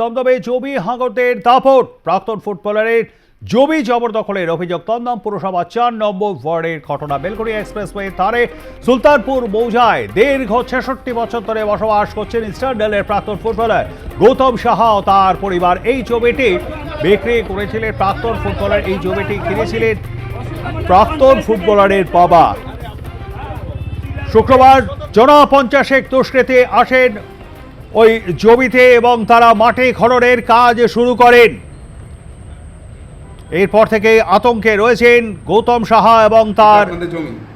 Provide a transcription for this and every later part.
দমদমে জমি হাঙ্গরদের দাপট। প্রাক্তন ফুটবলারের জমি জবরদখলের অভিযোগ। দমদম পুরসভা চার নম্বর ওয়ার্ডের ঘটনা। বেলগড়িয়া এক্সপ্রেসওয়ে তারে সুলতানপুর মৌজায় দীর্ঘ ছেষট্টি বছর ধরে বসবাস করছেন ইস্টার্ন ডেলের প্রাক্তন ফুটবলার গৌতম সাহা ও তার পরিবার। এই জমিটি বিক্রি করেছিলেন প্রাক্তন ফুটবলার। এই জমিটি কিনেছিলেন প্রাক্তন ফুটবলারের বাবা। শুক্রবার জনা পঞ্চাশেক দুষ্কৃতী আসেন ওই জমিতে এবং তারা মাঠে খননের কাজ শুরু করেন। এরপর থেকে আতঙ্কে রয়েছেন গৌতম সাহা এবং তার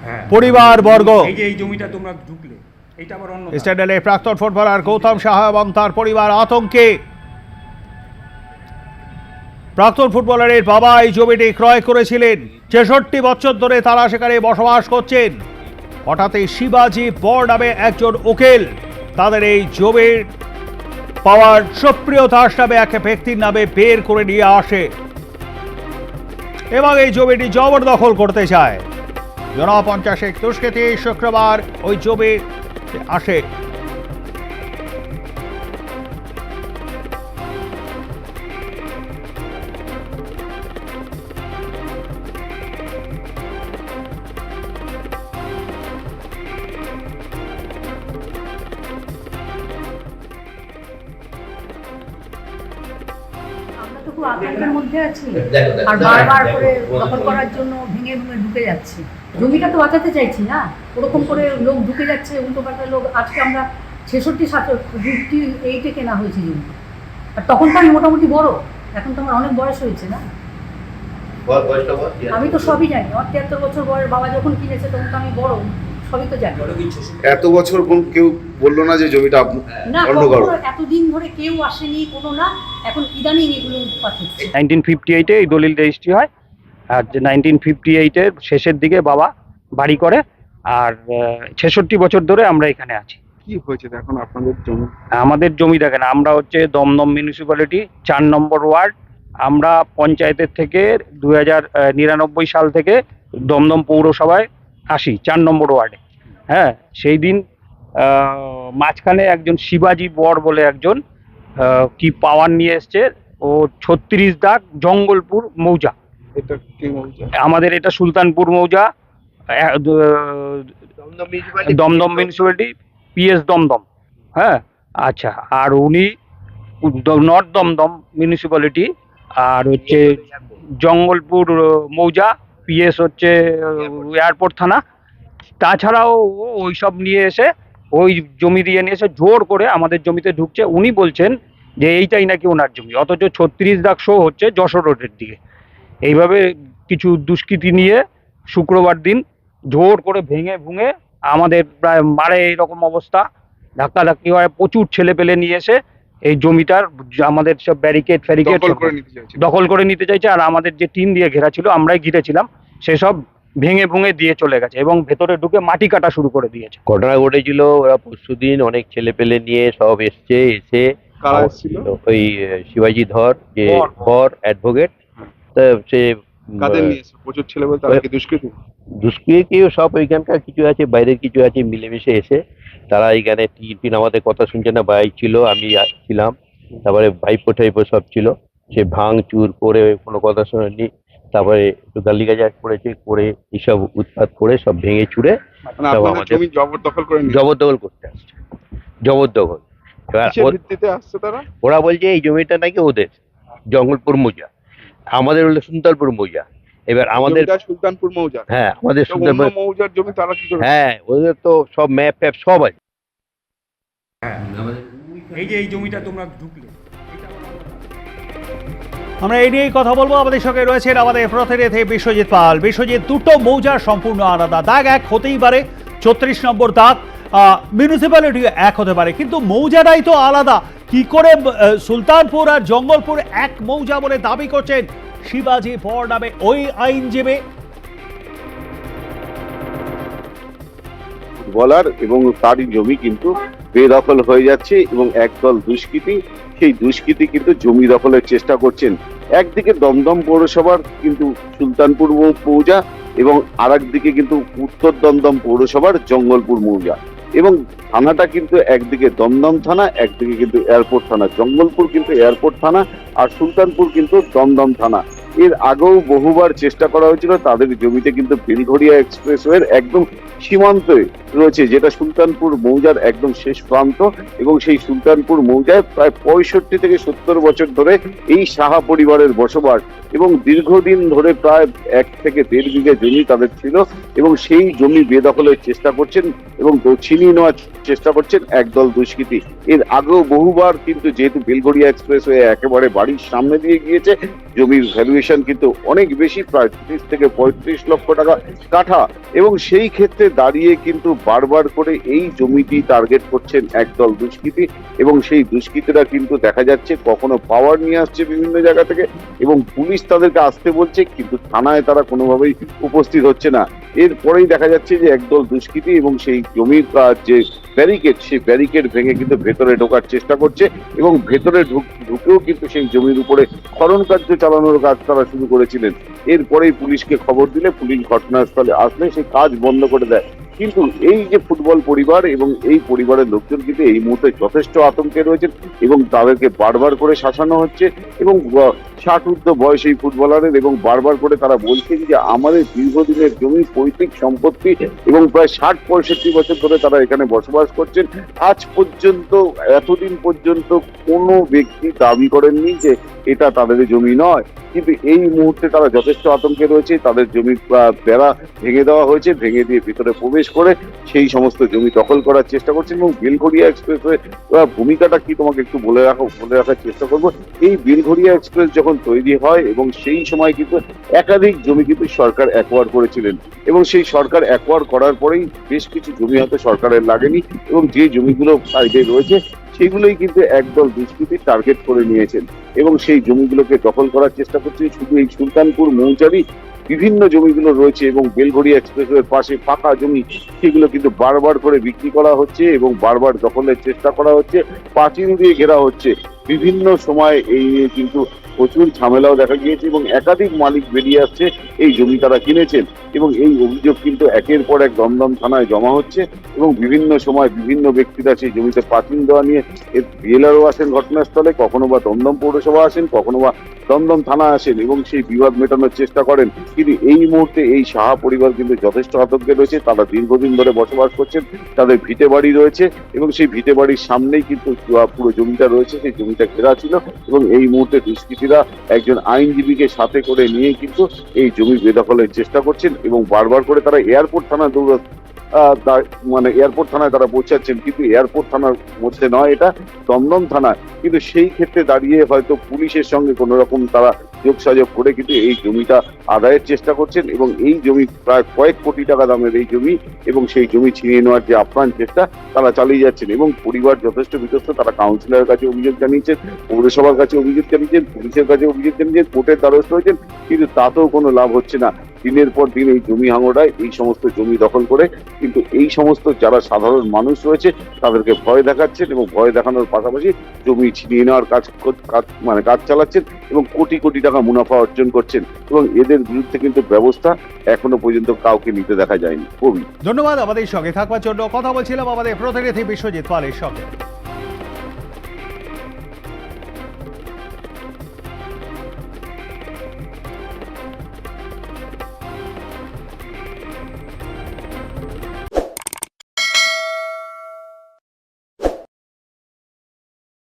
হ্যাঁ। পরিবার বর্গ। এই জমিটা তোমরা ঢুকলে প্রাক্তন ফুটবলার গৌতম সাহা এবং তার পরিবার আতঙ্কে। প্রাক্তন ফুটবলারের বাবা এই জমিটি ক্রয় করেছিলেন। ছেষট্টি বছর ধরে তারা সেখানে বসবাস করছেন। হঠাৎই শিবাজি বর নামে একজন উকিল তাদের এই জমির পাওয়ার সক্রিয়তা হিসাবে এক ব্যক্তির নামে বের করে নিয়ে আসে এবং এই জমিটি জবরদখল করতে চায়। জনপঞ্চাশে তুষ্কেতে শুক্রবার ওই জমি আসে। খুব আতঙ্কের মধ্যে আছি। আর বারবার করে দখল করার জন্য ভেঙে ভেঙে ঢুকে যাচ্ছে। জমিটা তো বাঁচাতে চাইছি না। ওরকম করে লোক ঢুকে যাচ্ছে উল্টো পাল্টা লোক। আজকে আমরা ছেষট্টি সাত ফিফটি এইটে কেনা হয়েছে জমি আর তখন তো আমি মোটামুটি বড়। এখন তো আমার অনেক বয়স হয়েছে না। আমি তো সবই জানি। আমার তিয়াত্তর বছর বয়স বাবা যখন কিনেছে তখন তো আমি বড়। সবই তো জানি। এত বছর কোন কেউ বলল না যে জমিটা আপ- না বন্ধ এতদিন ধরে কেউ আসেনি কোনো না এখন ইদানিং এগুলো উৎপাত হচ্ছে। নাইনটিন ফিফটি এইটে এই দলিল রেজিস্ট্রি হয় আর যে নাইনটিন ফিফটি এইটের শেষের দিকে বাবা বাড়ি করে আর ছেষট্টি বছর ধরে আমরা এখানে আছি। কি হয়েছে এখন আপনাদের জমি। আমাদের জমি দেখেন আমরা হচ্ছে দমদম মিউনিসিপ্যালিটি চার নম্বর ওয়ার্ড আমরা পঞ্চায়েতের থেকে দু হাজার নিরানব্বই সাল থেকে দমদম পৌরসভায় আসি চার নম্বর ওয়ার্ডে। হ্যাঁ সেই দিন মাঝখানে একজন শিবাজি বর বলে একজন কি পাওয়ার নিয়ে এসছে ও ছত্রিশ দাগ জঙ্গলপুর মৌজা। আমাদের এটা সুলতানপুর মৌজা দমদম মিউনিসিপ্যালিটি পিএস দমদম। হ্যাঁ আচ্ছা আর উনি নর্থ দমদম মিউনিসিপ্যালিটি আর হচ্ছে জঙ্গলপুর মৌজা পিএস হচ্ছে এয়ারপোর্ট থানা। তাছাড়াও ওই সব নিয়ে এসে ওই জমি দিয়ে নিয়ে এসে জোর করে আমাদের জমিতে ঢুকছে। উনি বলছেন যে এইটাই নাকি ওনার জমি। অথচ ছত্রিশ দাগ শো হচ্ছে যশোর রোডের দিকে। এইভাবে কিছু দুষ্কৃতি নিয়ে শুক্রবার দিন জোর করে ভেঙে ভুঙে আমাদের প্রায় মারে এইরকম অবস্থা। ধাক্কাধাক্কি হয় প্রচুর ছেলে পেলে নিয়ে এসে এই জমিটার আমাদের সব ব্যারিকেড ফ্যারিকেড করে নিতে চাইছে। দখল করে নিতে চাইছে। আর আমাদের যে টিন দিয়ে ঘেরা ছিল আমরাই ঘিরেছিলাম। সেসব ভেঙে ভুঙে দিয়ে চলে গেছে এবং ভেতরে ঢুকে মাটি কাটা শুরু করে দিয়েছে ঘটনা ঘটেছিল ওরা পরশুদিন অনেক ছেলে পেলে নিয়ে সব এসছে এসে এসেছিল ওই শিবাজি ধর যে। বর অ্যাডভোকেট। তা সে প্রচুর ছেলে বলতে দুষ্কৃতী সব ওইখানকার কিছু আছে বাইরের কিছু আছে মিলেমিশে এসে তারা এইখানে টিন টিন আমাদের কথা শুনছে না ভাই ছিল আমি ছিলাম তারপরে ভাইপো টাইপো সব ছিল সে ভাঙ চুর করে কোনো কথা শোনেনি তারপরে একটু গালিগাজাজ করেছে করে এইসব উৎপাত করে সব ভেঙে চুরে মানে জমি জবরদখল করে জবরদখল করতে আসছে। জবরদখল। ওরা বলছে এই জমিটা নাকি ওদের জঙ্গলপুর মৌজা। আমাদের হলো সুন্দরপুর মৌজা। এবার আমাদের সুলতানপুর মৌজা। হ্যাঁ আমাদের সুন্দরপুর মৌজার জমি তারা কি হ্যাঁ ওদের তো সব ম্যাপ ফ্যাপ সব আছে। এই যে এই জমিটা তোমরা ঢুকলে আমরা এই নিয়েই কথা বলব। আমাদের সঙ্গে রয়েছেন আমাদের প্রতিনিধি বিশ্বজিৎ পাল। বিশ্বজিৎ, দুটো মৌজা সম্পূর্ণ আলাদা। দাগ এক হতেই পারে, ছত্রিশ নম্বর দাগ। মিউনিসিপ্যালিটি এক হতে পারে, কিন্তু মৌজাটাই তো আলাদা। কি করে সুলতানপুর আর জঙ্গলপুর এক মৌজা বলে দাবি করছেন শিবাজি বর নামে ওই আইনজীবী। বলার এবং তারই জমি কিন্তু বেদখল হয়ে যাচ্ছে এবং একদল দুষ্কৃতী সেই দুষ্কৃতি কিন্তু জমি দখলের চেষ্টা করছেন। একদিকে দমদম পৌরসভার কিন্তু সুলতানপুর মৌজা এবং আর দিকে কিন্তু উত্তর দমদম পৌরসভার জঙ্গলপুর মৌজা। এবং থানাটা কিন্তু একদিকে দমদম থানা, একদিকে কিন্তু এয়ারপোর্ট থানা। জঙ্গলপুর কিন্তু এয়ারপোর্ট থানা আর সুলতানপুর কিন্তু দমদম থানা। এর আগেও বহুবার চেষ্টা করা হয়েছিল, তাদের জমিতে কিন্তু বেলঘড়িয়া এক্সপ্রেসওয়ের একদম সীমান্তে রয়েছে, যেটা সুলতানপুর মৌজার একদম শেষ প্রান্ত এবং সেই সুলতানপুর মৌজায় প্রায় পঁয়ষট্টি থেকে সত্তর বছর ধরে এই সাহা পরিবারের বসবাস এবং দীর্ঘদিন ধরে প্রায় এক থেকে দেড় বিঘে জমি তাদের ছিল এবং সেই জমি বেদখলের চেষ্টা করছেন এবং ছিনিয়ে নেওয়ার চেষ্টা করছেন একদল দুষ্কৃতী। এর আগেও বহুবার কিন্তু যেহেতু বেলগড়িয়া এক্সপ্রেস হয়ে একেবারে বাড়ির সামনে দিয়ে গিয়েছে, জমির ভ্যালুয়েশন কিন্তু অনেক বেশি প্রায় ত্রিশ থেকে পঁয়ত্রিশ লক্ষ টাকা কাঠা এবং সেই ক্ষেত্রে দাঁড়িয়ে কিন্তু বারবার করে এই জমিটি টার্গেট করছেন একদল দুষ্কৃতী এবং সেই দুষ্কৃতীরা কিন্তু দেখা যাচ্ছে কখনো পাওয়ার নিয়ে আসছে বিভিন্ন জায়গা থেকে এবং পুলিশ তাদেরকে আসতে বলছে কিন্তু থানায় তারা কোনোভাবেই উপস্থিত হচ্ছে না। এরপরেই দেখা যাচ্ছে যে একদল দুষ্কৃতী এবং সেই জমির যে ব্যারিকেড সেই ব্যারিকেড ভেঙে কিন্তু ভেতরে ঢোকার চেষ্টা করছে এবং ভেতরে ঢুক- ঢুকেও কিন্তু সেই জমির উপরে খনন কার্য চালানোর কাজ তারা শুরু করেছিলেন। এরপরেই পুলিশকে খবর দিলে পুলিশ ঘটনাস্থলে আসলে সেই কাজ বন্ধ করে দেয়। কিন্তু এই যে ফুটবল পরিবার এবং এই পরিবারের লোকজন কিন্তু এই মুহূর্তে যথেষ্ট আতঙ্কে রয়েছেন এবং তাদেরকে বারবার করে শাসানো হচ্ছে এবং ষাট ঊর্ধ্ব বয়স এই ফুটবলারের এবং বারবার করে তারা বলছেন যে আমাদের দীর্ঘদিনের জমি পৈতৃক সম্পত্তি এবং প্রায় ষাট পঁয়ষট্টি বছর ধরে তারা এখানে বসবাস করছেন। আজ পর্যন্ত, এতদিন পর্যন্ত কোনো ব্যক্তি দাবি করেননি যে এটা তাদের জমি নয়। কিন্তু এই মুহূর্তে তারা যথেষ্ট আতঙ্কে রয়েছে, তাদের জমি বেড়া ভেঙে দেওয়া হয়েছে, ভেঙে দিয়ে ভিতরে প্রবেশ করে সেই সমস্ত জমি দখল করার চেষ্টা করছেন এবং বেলঘড়িয়া এক্সপ্রেসওয়ে ভূমিকাটা কি তোমাকে একটু বলে রাখো, বলে রাখার চেষ্টা করব। এই বেলঘড়িয়া এক্সপ্রেস যখন তৈরি হয় এবং সেই সময় কিন্তু একাধিক জমি কিন্তু সরকার অ্যাকোয়ার করেছিলেন এবং সেই সরকার অ্যাকোয়ার করার পরেই বেশ কিছু জমি হয়তো সরকারের লাগেনি এবং যে জমিগুলো সাইডে রয়েছে সেগুলোই কিন্তু একদল দুষ্কৃতী টার্গেট করে নিয়েছেন। এবং সেই জমিগুলোকে দখল করার চেষ্টা করছে। শুধু এই সুলতানপুর, মৌচারি বিভিন্ন জমিগুলো রয়েছে এবং বেলঘড়িয়া এক্সপ্রেসওয়ের পাশে ফাঁকা জমি সেগুলো কিন্তু বারবার করে বিক্রি করা হচ্ছে এবং বারবার দখলের চেষ্টা করা হচ্ছে। পাঁচিল দিয়ে ঘেরা হচ্ছে। বিভিন্ন সময় এই নিয়ে কিন্তু প্রচুর ঝামেলাও দেখা গিয়েছে এবং একাধিক মালিক বেরিয়ে আসছে এই জমি তারা কিনেছেন। এবং এই অভিযোগ কিন্তু একের পর এক দমদম থানায় জমা হচ্ছে এবং বিভিন্ন সময় বিভিন্ন ব্যক্তিরা সেই জমিতে পার্কিং দেওয়া নিয়ে এর বিএলআরও আসেন ঘটনাস্থলে, কখনো বা দমদম পৌরসভা আসেন, কখনো বা দমদম থানা আসেন এবং সেই বিবাদ মেটানোর চেষ্টা করেন। কিন্তু এই মুহূর্তে এই সাহা পরিবার কিন্তু যথেষ্ট আতঙ্কে রয়েছে। তারা দীর্ঘদিন ধরে বসবাস করছেন, তাদের ভিটে বাড়ি রয়েছে এবং সেই ভিটে বাড়ির সামনেই কিন্তু পুরো জমিটা রয়েছে, সেই জমিটা ঘেরা ছিল এবং এই মুহূর্তে দুষ্কৃতীরা একজন আইনজীবীকে সাথে করে নিয়ে কিন্তু এই জমি বেদখলের চেষ্টা করছেন এবং বারবার করে তারা এয়ারপোর্ট থানা দৌড় মানে এয়ারপোর্ট থানায় তারা পৌঁছাচ্ছেন কিন্তু এয়ারপোর্ট থানার মধ্যে নয় এটা, দমদম থানা কিন্তু সেই ক্ষেত্রে দাঁড়িয়ে হয়তো পুলিশের সঙ্গে কোনো রকম তারা যোগসাযোগ করে কিন্তু এই জমিটা আদায়ের চেষ্টা করছেন এবং এই জমি প্রায় কয়েক কোটি টাকা দামের এই জমি এবং সেই জমি ছিনিয়ে নেওয়ার যে আপ্রাণ চেষ্টা তারা চালিয়ে যাচ্ছেন এবং পরিবার যথেষ্ট বিধ্বস্ত, তারা কাউন্সিলরের কাছে অভিযোগ জানিয়েছেন, পৌরসভার কাছে অভিযোগ জানিয়েছেন, পুলিশের কাছে অভিযোগ জানিয়েছেন, কোর্টের দ্বারস্থ হয়েছেন, কিন্তু তাতেও কোনো লাভ হচ্ছে না। দিনের পর দিন এই জমি হাঙড়ায়, এই সমস্ত জমি দখল করে, কিন্তু এই সমস্ত যারা সাধারণ মানুষ রয়েছে, তাদেরকে ভয় দেখাচ্ছেন এবং ভয় দেখানোর পাশাপাশি জমি ছিনিয়ে নেওয়ার কাজ মানে কাজ চালাচ্ছেন এবং কোটি কোটি টাকা মুনাফা অর্জন করছেন এবং এদের বিরুদ্ধে কিন্তু ব্যবস্থা এখনও পর্যন্ত কাউকে নিতে দেখা যায়নি। কবি। ধন্যবাদ আমাদের সঙ্গে থাকবার জন্য। কথা বলছিলাম আমাদের প্রতিনিধি বিশ্বজিৎ পালের সঙ্গে।